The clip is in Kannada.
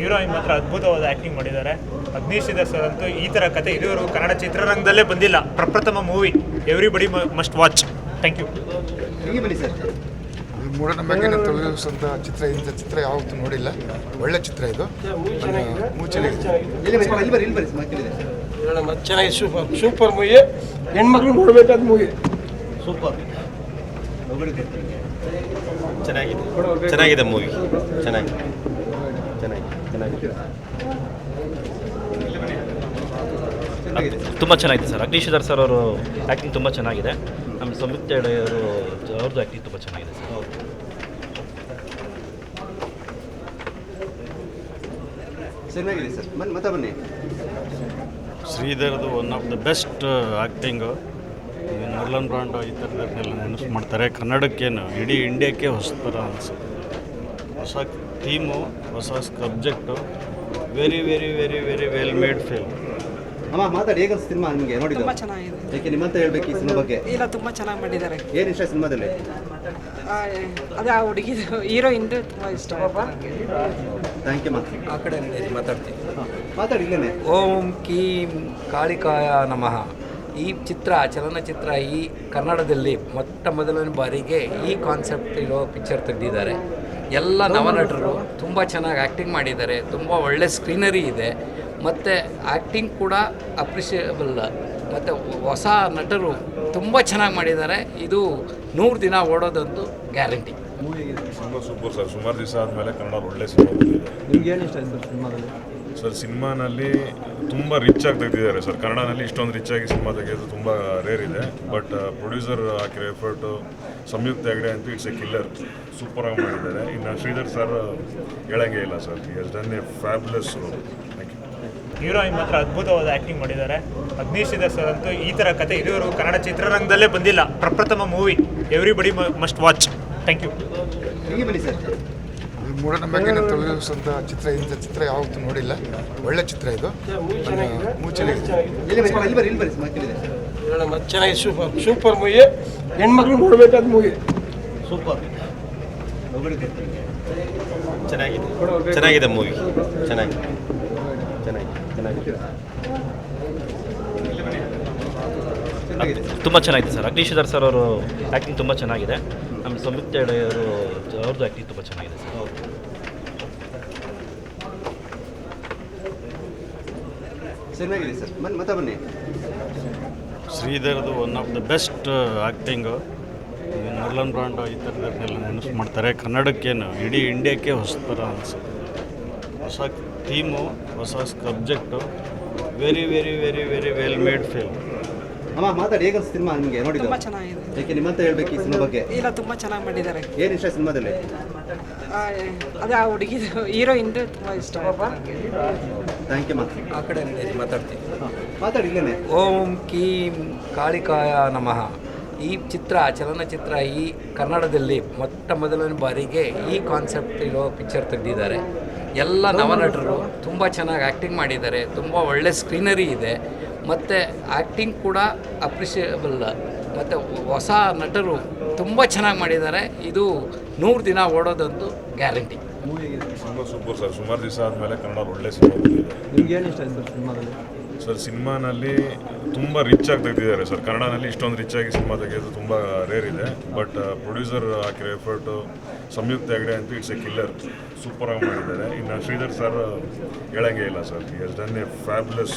ಹೀರೋಯಿನ್ ಮಾತ್ರ ಅದ್ಭುತವಾದ ಆ್ಯಕ್ಟಿಂಗ್ ಮಾಡಿದ್ದಾರೆ. ಅಗ್ನಿಶಿದ ಸರ್ ಅಂತೂ ಈ ಥರ ಕತೆ ಇದುವರೆಗೂ ಕನ್ನಡ ಚಿತ್ರರಂಗದಲ್ಲೇ ಬಂದಿಲ್ಲ. ಪ್ರಪ್ರಥಮ movie everybody must watch thank you ಮೂಢನಂಬಿಕೆಂತ ಇದು ತೊಲಗಿಸುವಂಥ ಚಿತ್ರ ಇಂಥ ಚಿತ್ರ ಯಾವತ್ತೂ ನೋಡಿಲ್ಲ. ಒಳ್ಳೆ ಚಿತ್ರ ಇದು. ಚೆನ್ನಾಗಿ ಸೂಪರ್ ಸೂಪರ್ ಮೂವಿ ಹೆಣ್ಮಕ್ಳು ನೋಡ್ಬೇಕಾದ ಮೂವಿ ಸೂಪರ್. ಚೆನ್ನಾಗಿದೆ. ಚೆನ್ನಾಗಿದೆ ಮೂವಿ ಚೆನ್ನಾಗಿದೆ. ಚೆನ್ನಾಗಿದೆ. ಚೆನ್ನಾಗಿದೆ. ಚೆನ್ನಾಗಿದೆ ತುಂಬ ಚೆನ್ನಾಗಿದೆ ಸರ್. ಅಗ್ನಿಶ್ವರ್ ಸರ್ ಅವರು ಆ್ಯಕ್ಟಿಂಗ್ ತುಂಬ ಚೆನ್ನಾಗಿದೆ. ನಮ್ಮ ಸಂಯುಕ್ತ ಅವರು ಅವ್ರದ್ದು ಆ್ಯಕ್ಟಿಂಗ್ ತುಂಬ ಚೆನ್ನಾಗಿದೆ ಸರ್. ಚೆನ್ನಾಗಿದೆ ಸರ್. ಬನ್ನಿ ಮತ್ತೆ ಬನ್ನಿ. ಶ್ರೀಧರ್ದು one of the best acting Marlon Brando ಈ ಥರದನ್ನೆಲ್ಲ ನೆನಪು ಮಾಡ್ತಾರೆ. ಕನ್ನಡಕ್ಕೇನು ಇಡೀ ಇಂಡಿಯಾಕ್ಕೆ ಹೊಸ ಥರ ಅನಿಸುತ್ತೆ ಹೊಸ ಥೀಮು ಹೊಸ subject. Very very very very well made film ಅಮ್ಮ ಮಾತಾಡಿ ಹೇಗೆ ಸಿನಿಮಾ ನಿಮಗೆ ನೋಡಿದ್ದು? ತುಂಬ ಚೆನ್ನಾಗಿದೆ. ಯಾಕೆ ನಿಮ್ಮಂತ ಹೇಳ್ಬೇಕು ಈ ಸಿನಿಮಾ ಬಗ್ಗೆ? ಇಲ್ಲ ತುಂಬ ಚೆನ್ನಾಗಿ ಮಾಡಿದ್ದಾರೆ. ಏನು ಇಷ್ಟ ಸಿನಿಮಾದಲ್ಲಿ? ಆ, ಅದೇ ಆ ಹುಡುಗಿದು ಹೀರೋಯಿಂದು ತುಂಬ ಇಷ್ಟ. ಥ್ಯಾಂಕ್ ಯು ಮಾ ಆ ಕಡೆ ಮಾತಾಡ್ತೀನಿ. ಮಾತಾಡಿ ಇಲ್ಲೇನೆ. ಓಂ ಕೀಂ ಕಾಳಿಕಾಯ ನಮಃ. ಈ ಚಿತ್ರ ಚಲನಚಿತ್ರ ಈ ಕನ್ನಡದಲ್ಲಿ ಮೊಟ್ಟ ಮೊದಲನೇ ಬಾರಿಗೆ ಈ ಕಾನ್ಸೆಪ್ಟ್ ಇರೋ ಪಿಕ್ಚರ್ ತೆಗೆದಿದ್ದಾರೆ. ಎಲ್ಲ ನವನಟರು ತುಂಬ ಚೆನ್ನಾಗಿ ಆ್ಯಕ್ಟಿಂಗ್ ಮಾಡಿದ್ದಾರೆ ತುಂಬ ಒಳ್ಳೆ ಸ್ಕ್ರೀನರಿ ಇದೆ ಮತ್ತು ಆ್ಯಕ್ಟಿಂಗ್ ಕೂಡ ಅಪ್ರಿಷಿಯೇಬಲ್ ಮತ್ತು ಹೊಸ ನಟರು ತುಂಬ ಚೆನ್ನಾಗಿ ಮಾಡಿದ್ದಾರೆ ಇದು ನೂರು ದಿನ ಓಡೋದಂತೂ ಗ್ಯಾರಂಟಿ ತುಂಬ ಸೂಪರ್ ಸರ್ ಸುಮಾರು ದಿವಸ ಆದಮೇಲೆ ಕನ್ನಡ ಒಳ್ಳೆ ಸಿನಿಮಾ ನಿಮ್ಗೆ ಏನು ಇಷ್ಟ ಸರ್ ಸಿನಿಮಾದಲ್ಲಿ? ಸರ್ ಸಿನಿಮಾನಲ್ಲಿ ತುಂಬ ರಿಚ್ ಆಗಿ ತೆಗೆದಿದ್ದಾರೆ ಸರ್. ಕನ್ನಡನಲ್ಲಿ ಇಷ್ಟೊಂದು ರಿಚ್ ಆಗಿ ಸಿನಿಮಾ ತೆಗೆಯೋದು ತುಂಬ ರೇರ್ ಇದೆ. ಬಟ್ ಪ್ರೊಡ್ಯೂಸರ್ ಹಾಕಿರೋ ಎಫರ್ಟು ಸಂಯುಕ್ತ ಹೆಗಡೆ ಅಂತೂ ಇಟ್ಸ್ ಎ ಕಿಲ್ಲರ್ ಸೂಪರಾಗಿ ಮಾಡಿದ್ದಾರೆ. ಇನ್ನು ಶ್ರೀಧರ್ ಸರ್ ಹೇಳಂಗೆ ಇಲ್ಲ sir. Yes done a fabulous heroine ಮಾತ್ರ ಅದ್ಭುತವಾದ ಆ್ಯಕ್ಟಿಂಗ್ ಮಾಡಿದ್ದಾರೆ. ಅಗ್ನಿಶಿದ ಸರ್ ಅಂತೂ ಈ ಥರ ಕತೆ ಇದುವರೆಗೂ ಕನ್ನಡ ಚಿತ್ರರಂಗದಲ್ಲೇ ಬಂದಿಲ್ಲ. ಪ್ರಪ್ರಥಮ movie everybody must watch thank you sir ತೊಲಗಿಸುವಂಥ ಚಿತ್ರ ಇಂಥ ಚಿತ್ರ ಯಾವತ್ತೂ ನೋಡಿಲ್ಲ. ಒಳ್ಳೆ ಚಿತ್ರ ಇದು. ಚೆನ್ನಾಗಿ ಸೂಪರ್ ಸೂಪರ್ ಮೂವಿ. ಹೆಣ್ಮಕ್ಳು ನೋಡಬೇಕಾದ ಮೂವಿ. ಸೂಪರ್. ಚೆನ್ನಾಗಿದೆ. ಚೆನ್ನಾಗಿದೆ ಮೂವಿ. ಚೆನ್ನಾಗಿದೆ. ಚೆನ್ನಾಗಿದೆ ಚೆನ್ನಾಗಿದೆ ಚೆನ್ನಾಗಿದೆ ತುಂಬ ಚೆನ್ನಾಗಿದೆ ಸರ್. ಅಗ್ನಿಶ್ವರ್ ಸರ್ ಅವರು ಆ್ಯಕ್ಟಿಂಗ್ ತುಂಬ ಚೆನ್ನಾಗಿದೆ. ನಮ್ಮ ಸಂಯುಕ್ತ ಹೆಗಡೆ ಅವರು ಅವ್ರದ್ದು ಆ್ಯಕ್ಟಿಂಗ್ ತುಂಬ ಚೆನ್ನಾಗಿದೆ ಸರ್. ಚೆನ್ನಾಗಿದೆ ಸರ್. ಬನ್ನಿ ಮತ್ತೆ ಬನ್ನಿ. ಶ್ರೀಧರ್ದು one of the best acting Marlon Brando ಈ ಥರದನ್ನೆಲ್ಲ ನೆನಪು ಮಾಡ್ತಾರೆ. ಕನ್ನಡಕ್ಕೇನು ಇಡೀ ಇಂಡಿಯಾಕ್ಕೆ ಹೊಸ ಥರ ಅನಿಸುತ್ತೆ. ಹೊಸ ಥೀಮು ಹೊಸ subject very very very very well made film ಅಮ್ಮ ಮಾತಾಡಿ ಹೇಗೆ ಸಿನಿಮಾ ನಿಮಗೆ? ನೋಡಿ ತುಂಬ ಚೆನ್ನಾಗಿದೆ. ಏಕೆ ನಿಮ್ಮಂತ ಹೇಳ್ಬೇಕು ಈ ಸಿನಿಮಾ ಬಗ್ಗೆ? ಇಲ್ಲ ತುಂಬ ಚೆನ್ನಾಗಿ ಮಾಡಿದ್ದಾರೆ. ಏನು ಇಷ್ಟ ಸಿನಿಮಾದಲ್ಲಿ? ಆ, ಅದೇ ಆ ಹುಡುಗಿದು ಹೀರೋಯಿಂದು ತುಂಬ ಇಷ್ಟ. ಥ್ಯಾಂಕ್ ಯು ಮಾ. ಆ ಕಡೆ ಮಾತಾಡ್ತೀನಿ ಮಾತಾಡಿ ಇಲ್ಲೇನೆ. ಓಂ ಕೀಂ ಕಾಳಿಕಾಯ ನಮಃ. ಈ ಚಿತ್ರ ಚಲನಚಿತ್ರ ಈ ಕನ್ನಡದಲ್ಲಿ ಮೊಟ್ಟ ಮೊದಲನೇ ಬಾರಿಗೆ ಈ ಕಾನ್ಸೆಪ್ಟ್ ಇರೋ ಪಿಕ್ಚರ್ ತೆಗೆದಿದ್ದಾರೆ. ಎಲ್ಲ ನವನಟರು ತುಂಬ ಚೆನ್ನಾಗಿ ಆ್ಯಕ್ಟಿಂಗ್ ಮಾಡಿದ್ದಾರೆ. ತುಂಬ ಒಳ್ಳೆ ಸ್ಕ್ರೀನರಿ ಇದೆ. ಮತ್ತು ಆ್ಯಕ್ಟಿಂಗ್ ಕೂಡ ಅಪ್ರಿಷಿಯಬಲ್ ಮತ್ತು ಹೊಸ ನಟರು ತುಂಬ ಚೆನ್ನಾಗಿ ಮಾಡಿದ್ದಾರೆ. ಇದು ನೂರು ದಿನ ಓಡೋದಂತೂ ಗ್ಯಾರಂಟಿ. ತುಂಬ ಸೂಪರ್ ಸರ್. ಸುಮಾರು ದಿವಸ ಆದಮೇಲೆ ಕನ್ನಡ ಒಳ್ಳೆ ಸಿನಿಮಾ ಬಂದಿದೆ. ಏನು ಇಷ್ಟ ಸರ್ ಸಿನಿಮಾದಲ್ಲಿ? ಸರ್ ಸಿನಿಮಾನಲ್ಲಿ ತುಂಬ ರಿಚ್ ಆಗಿ ತೆಗೆದಿದ್ದಾರೆ ಸರ್. ಕನ್ನಡನಲ್ಲಿ ಇಷ್ಟೊಂದು ರಿಚ್ ಆಗಿ ಸಿನಿಮಾ ತೆಗೆಯೋದು ತುಂಬ ರೇರ್ ಇದೆ. ಬಟ್ ಪ್ರೊಡ್ಯೂಸರ್ ಹಾಕಿರೋ ಎಫರ್ಟು ಸಂಯುಕ್ತ ಹೆಗಡೆ ಅಂತೂ ಇಟ್ಸ್ ಎ ಕಿಲ್ಲರ್ ಸೂಪರಾಗಿ ಮಾಡಿದ್ದಾರೆ. ಇನ್ನು ಶ್ರೀಧರ್ ಸರ್ ಹೇಳಂಗೆ ಇಲ್ಲ sir. Yes done a fabulous